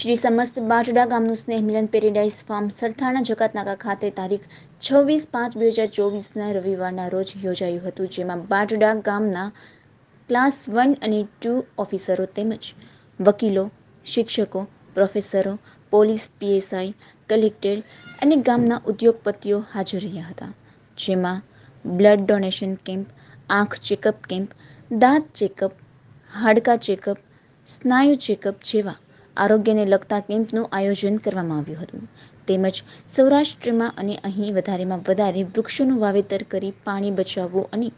શ્રી સમસ્ત બાજડા ગામનું સ્નેહ મિલન પેરેડાઇઝ ફાર્મ સરથાણા જકાતનાકા ખાતે તારીખ છવ્વીસ પાંચ બે હજાર ચોવીસના રવિવારના રોજ યોજાયું હતું, જેમાં બાજડા ગામના ક્લાસ વન અને ટુ ઓફિસરો તેમજ વકીલો, શિક્ષકો, પ્રોફેસરો, પોલીસ, પીએસઆઈ, કલેક્ટર અને ગામના ઉદ્યોગપતિઓ હાજર રહ્યા હતા, જેમાં બ્લડ ડોનેશન કેમ્પ, આંખ ચેકઅપ કેમ્પ, દાંત ચેકઅપ, હાડકા ચેકઅપ, સ્નાયુ ચેકઅપ જેવા આરોગ્યને લગતા કેમ્પનું આયોજન કરવામાં આવ્યું હતું. તેમજ સૌરાષ્ટ્રમાં અને અહીં વધારેમાં વધારે વૃક્ષોનું વાવેતર કરી પાણી બચાવવું અને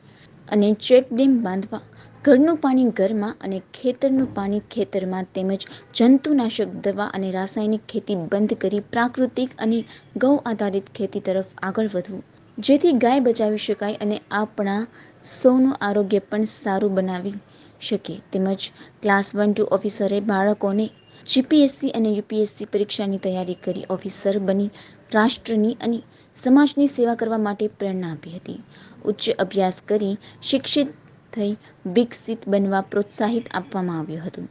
અને ચેક ડેમ બાંધવા, ઘરનું પાણી ઘરમાં અને ખેતરનું પાણી ખેતરમાં તેમજ જંતુનાશક દવા અને રાસાયણિક ખેતી બંધ કરી પ્રાકૃતિક અને ગૌ આધારિત ખેતી તરફ આગળ વધવું, જેથી ગાય બચાવી શકાય અને આપણા સૌનું આરોગ્ય પણ સારું બનાવી શકે. તેમજ ક્લાસ વન ટુ ઓફિસરે બાળકોને જીપીએસસી અને યુપીએસસી પરીક્ષાની તૈયારી કરી ઓફિસર બની, રાષ્ટ્રની અને સમાજની સેવા કરવા માટે પ્રેરણા આપી હતી. ઉચ્ચ અભ્યાસ કરી શિક્ષિત થઈ વિકસિત બનવા પ્રોત્સાહિત આપવામાં આવ્યું હતું.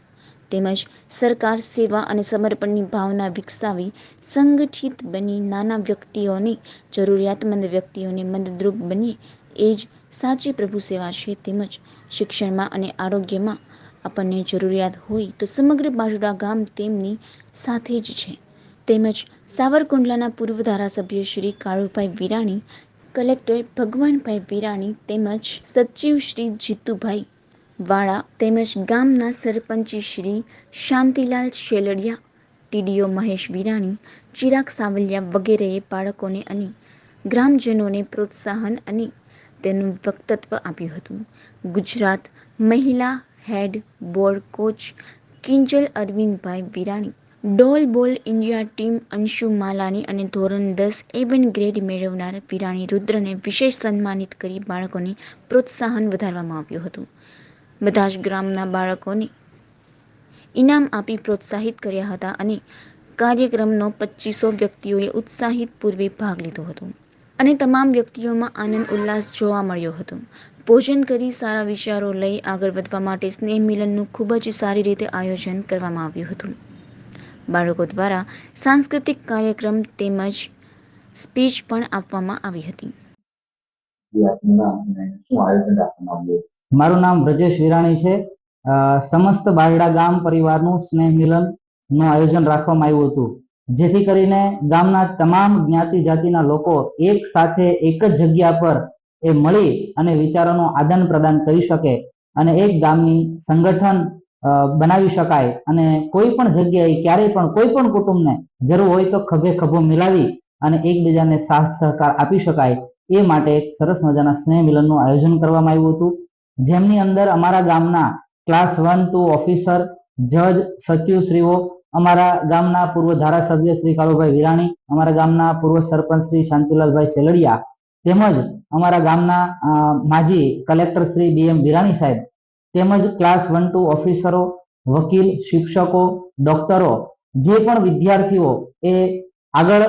તેમજ સરકાર સેવા અને સમર્પણની ભાવના વિકસાવી સંગઠિત બની નાના વ્યક્તિઓને, જરૂરિયાતમંદ વ્યક્તિઓને મદદરૂપ બની એ જ સાચી પ્રભુ સેવા છે. તેમજ શિક્ષણમાં અને આરોગ્યમાં આપણને જરૂરિયાત હોય તો સમગ્ર બાજુડા ગામ તેમની સાથે જ છે. તેમજ સાવરકુંડલાના પૂર્વ ધારાસભ્ય શ્રી કાળુભાઈ વિરાણી, કલેક્ટર ભગવાનભાઈ વિરાણી તેમજ સચિવ શ્રી જીતુભાઈ વાળા તેમજ ગામના સરપંચી શ્રી શાંતિલાલ શેલડિયા, ટીડીઓ મહેશ વિરાણી, ચિરાગ સાવલિયા વગેરેએ બાળકોને અને ગ્રામજનોને પ્રોત્સાહન અને તેનું વક્તત્વ આપ્યું હતું. ગુજરાત મહિલા head board coach Kinjal Arvindbhai Virani, ડોલ બોલ ઇન્ડિયા ટીમ અંશુ માલાણી અને ધોરણ દસ એવન ગ્રેડ મેળવનાર વિરાણી રુદ્રને વિશેષ સન્માનિત કરી બાળકોને પ્રોત્સાહન વધારવામાં આવ્યું હતું. બધા જ ગ્રામના બાળકોને ઇનામ આપી પ્રોત્સાહિત કર્યા હતા અને કાર્યક્રમનો પચીસો વ્યક્તિઓએ ઉત્સાહિત પૂર્વે ભાગ લીધો હતો. અને તમામ વ્યક્તિઓમાં આનંદ ઉલ્લાસ જોવા મળ્યો હતો. ભોજન કરી સારા વિચારો લઈ આગળ વધવા માટે સ્નેહ મિલનનું ખૂબ જ સારી રીતે આયોજન કરવામાં આવ્યું હતું. બાળકો દ્વારા સાંસ્કૃતિક કાર્યક્રમ તેમજ સ્પીચ પણ આપવામાં આવી હતી. મારું નામ બ્રજેશ વિરાણી છે. સમસ્ત બારડા ગામ પરિવારનું સ્નેહ મિલનનું આયોજન રાખવામાં આવ્યું હતું. જેથી કરીને ગામના તમામ જ્ઞાતિ જાતિના લોકો એક સાથે એક જ જગ્યા પર એ મળી અને વિચારોનું આદાન પ્રદાન કરી શકે અને એક ગામની સંગઠન બનાવી શકાય અને કોઈ પણ જગ્યાએ ક્યારેય પણ કોઈ પણ કુટુંબને જરૂર હોય તો ખભે ખભો મિલાવી અને એકબીજાને સાથ સહકાર આપી શકાય એ માટે એક સરસ મજાના સ્નેહ મિલનનું આયોજન કરવામાં આવ્યું હતું. જેમની અંદર અમારા ગામના ક્લાસ વન ટુ ઓફિસર, જજ, સચિવ શ્રીઓ અમારા ગામના પૂર્વ ધારાસભ્ય શ્રી કાળુભાઈ વિરાણી, અમારા ગામના પૂર્વ સરપંચ શ્રી શાંતિલાલભાઈ સેલડિયા તેમજ અમારા ગામના માજી collector Shri B M Virani સાહેબ તેમજ ક્લાસ વન ટુ ઓફિસરો, વકીલ, શિક્ષકો, ડોક્ટરો જે પણ વિદ્યાર્થીઓ એ આગળ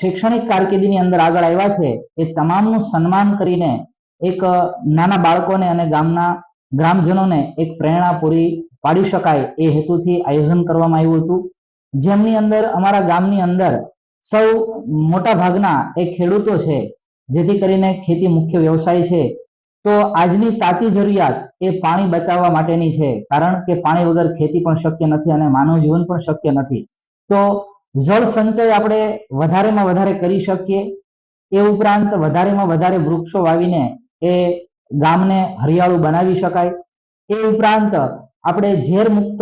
શૈક્ષણિક કારકિર્દીની અંદર આગળ આવ્યા છે એ તમામનું સન્માન કરીને એક નાના બાળકોને અને ગામના ગ્રામજનોને એક પ્રેરણા પૂરી પાડી શકાય એ હેતુથી આયોજન કરવામાં આવ્યું હતું. જેમની અંદર અમારા ગામની અંદર સૌ મોટા ભાગના એ ખેડૂતો છે, જેથી કરીને ખેતી મુખ્ય વ્યવસાય છે. તો આજની તાતી જરૂરિયાત એ પાણી બચાવવા માટેની છે, કારણ કે પાણી વગર ખેતી પણ શક્ય નથી અને માનવ જીવન પણ શક્ય નથી. તો જળ સંચય આપણે વધારેમાં વધારે કરી શકીએ. એ ઉપરાંત વધારેમાં વધારે વૃક્ષો વાવીને એ ગામને હરિયાળું બનાવી શકાય. એ ઉપરાંત આપણે ઝેર મુક્ત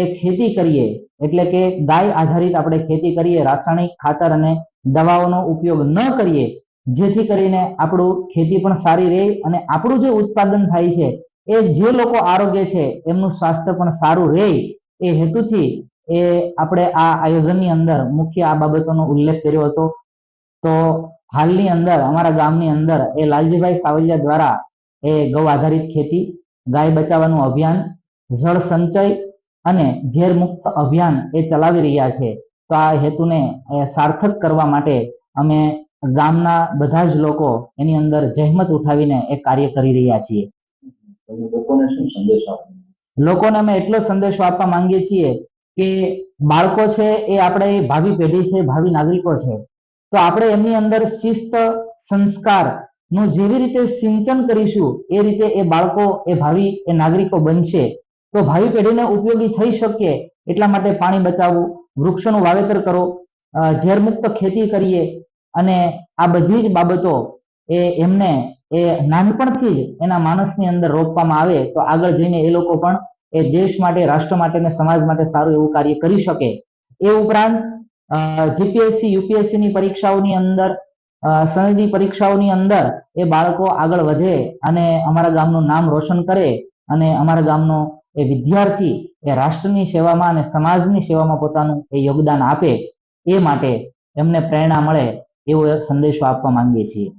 એ ખેતી કરીએ, એટલે કે ગાય આધારિત આપણે ખેતી કરીએ, રાસાયણિક ખાતર અને દવાઓનો ઉપયોગ ન કરીએ, જેથી કરીને આપણું ખેતી પણ સારી રહે અને આપણું જે ઉત્પાદન થાય છે, એ જે લોકો આરોગ્ય છે, એમનું સ્વાસ્થ્ય પણ સારું રહે, એ હેતુથી એ આપણે આ આયોજનની અંદર મુખ્ય આ બાબતોનો ઉલ્લેખ કર્યો હતો. તો હાલની અંદર, અમારા ગામની અંદર એ લાલજીભાઈ સાવલિયા દ્વારા એ ગૌ આધારિત ખેતી, ગાય બચાવવાનું અભિયાન જળ સંચય અને ઝેર મુક્ત અભિયાન એ ચલાવી રહ્યા છે. તો આ હેતુને સાર્થક કરવા માટે અમે ગામના બધા જ લોકો એની અંદર જહેમત ઉઠાવીને એ કાર્ય કરી રહ્યા છીએ. લોકોને શું સંદેશ આપો? લોકોને અમે એટલો સંદેશો આપવા માંગીએ છીએ કે બાળકો છે એ આપણે ભાવિ પેઢી છે ભાવિ નાગરિકો છે. તો આપણે એમની અંદર શિસ્ત સંસ્કારનું જેવી રીતે સિંચન કરીશું એ રીતે એ બાળકો એ ભાવિ એ નાગરિકો બનશે. તો ભાવિ પેઢીને ઉપયોગી થઈ શકીએ એટલા માટે પાણી બચાવવું, વૃક્ષોનું વાવેતર કરો ઝેરમુક્ત ખેતી કરીએ અને આ બધી જ બાબતો એ એમને એ નાનપણથી જ એના માણસની અંદર રોપવામાં આવે તો આગળ જઈને એ લોકો પણ એ દેશ માટે, રાષ્ટ્ર માટે અને સમાજ માટે સારું એવું કાર્ય કરી શકે. એ ઉપરાંત જીપીએસસી યુપીએસસી ની પરીક્ષાઓની અંદર સનદી પરીક્ષાઓની અંદર એ બાળકો આગળ વધે અને અમારા ગામનું નામ રોશન કરે અને અમારા ગામનો એ વિદ્યાર્થી એ રાષ્ટ્રની સેવામાં અને સમાજની સેવામાં પોતાનું એ યોગદાન આપે એ માટે એમને પ્રેરણા મળે એવો સંદેશો આપવા માંગીએ છીએ.